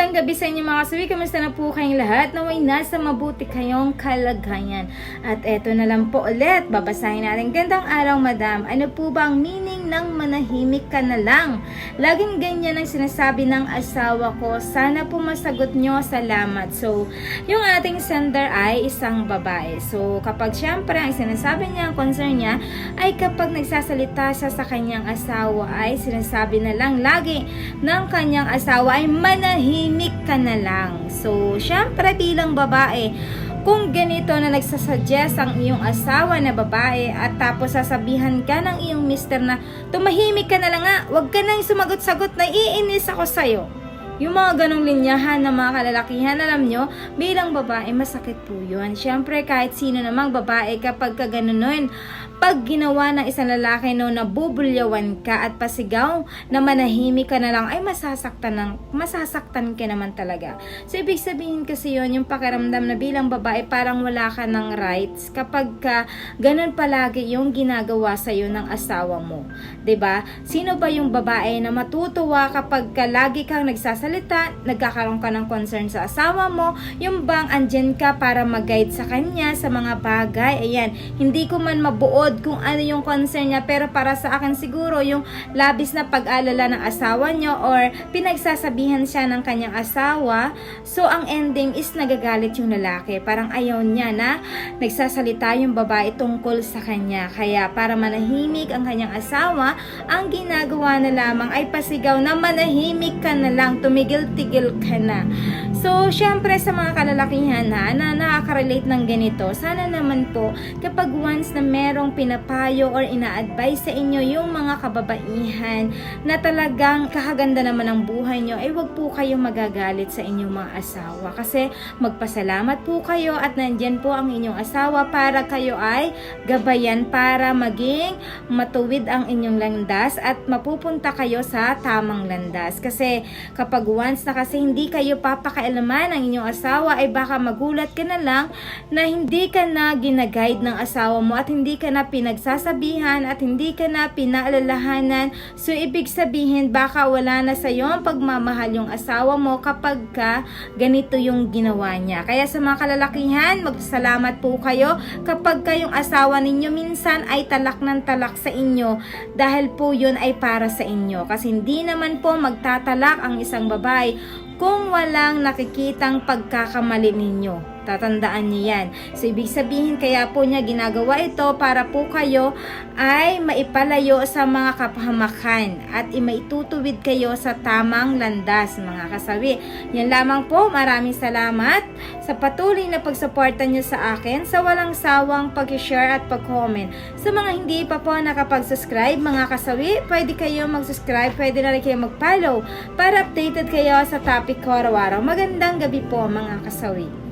Magandang gabi sa inyo mga kasawi. Kamusta na po kayong lahat? Naway nasa mabuti kayong kalagayan. At eto na lang po ulit. Babasahin natin. Gandang araw, madam. Ano po ba ang meaning ng manahimik ka na lang? Laging ganyan ang sinasabi ng asawa ko. Sana po masagot nyo. Salamat. So, yung ating sender ay isang babae. So, kapag syempre ang sinasabi niya, ang concern niya, ay kapag nagsasalita siya sa kanyang asawa, ay sinasabi na lang lagi ng kanyang asawa ay manahimik ka na lang. So, syempre bilang babae, kung ganito na nagsasuggest ang iyong asawa na babae at tapos sasabihan ka ng iyong mister na tumahimik ka na lang nga, wag ka nang sumagot-sagot na iinis ako sa'yo. Yung mga ganong linyahan ng mga kalalakihan, alam nyo, bilang babae, masakit po yun. Siyempre, kahit sino namang babae, kapag ka ganon pag ginawa ng isang lalaki no nabubulyawan ka at pasigaw na manahimik ka na lang ay masasaktan ng masasaktan ka naman talaga. So ibig sabihin kasi yon yung pakiramdam na bilang babae parang wala ka ng rights kapag ka ganun palagi yung ginagawa sa iyo ng asawa mo. ba? Sino ba yung babae na matutuwa kapag ka lagi kang nagsasalita, nagkakaroon ka ng concern sa asawa mo, yung bang andyan ka para mag-guide sa kanya sa mga bagay. Ayan, hindi ko man mabuod kung ano yung concern niya pero para sa akin siguro yung labis na pag-alala ng asawa niyo or pinagsasabihan siya ng kanyang asawa so ang ending is nagagalit yung lalaki. Parang ayaw niya na nagsasalita yung babae tungkol sa kanya. Kaya para manahimik ang kanyang asawa ang ginagawa na lamang ay pasigaw na manahimik ka na lang tumigil-tigil ka na so syempre sa mga kalalakihan na, na nakaka-relate ng ganito sana naman po kapag once na merong pinapayo or ina-advise sa inyo yung mga kababaihan na talagang kakaganda naman ng buhay nyo, ay wag po kayong magagalit sa inyong mga asawa. Kasi magpasalamat po kayo at nandyan po ang inyong asawa para kayo ay gabayan para maging matuwid ang inyong landas at mapupunta kayo sa tamang landas. Kasi kapag once na kasi hindi kayo papakailaman ng inyong asawa, ay baka magulat ka na lang na hindi ka na ginaguide ng asawa mo at hindi ka na pinagsasabihan at hindi ka na pinaalalahanan. So, ibig sabihin, baka wala na sa iyo ang pagmamahal yung asawa mo kapag ka ganito yung ginawa niya. Kaya sa mga kalalakihan, magsalamat po kayo kapag kayong asawa ninyo minsan ay talak ng talak sa inyo dahil po yun ay para sa inyo. Kasi hindi naman po magtatalak ang isang babae kung walang nakikitang pagkakamali ninyo. Tatandaan niyo yan. So, ibig sabihin, kaya po niya ginagawa ito para po kayo ay maipalayo sa mga kapahamakan at maitutuwid kayo sa tamang landas, mga kasawi. Yan lamang po. Maraming salamat sa patuloy na pagsuporta niyo sa akin sa walang sawang pag-share at pag-comment. Sa mga hindi pa po nakapag-subscribe, mga kasawi, pwede kayo mag-subscribe, pwede na rin kayo mag-follow para updated kayo sa topic ko araw-araw. Magandang gabi po, mga kasawi.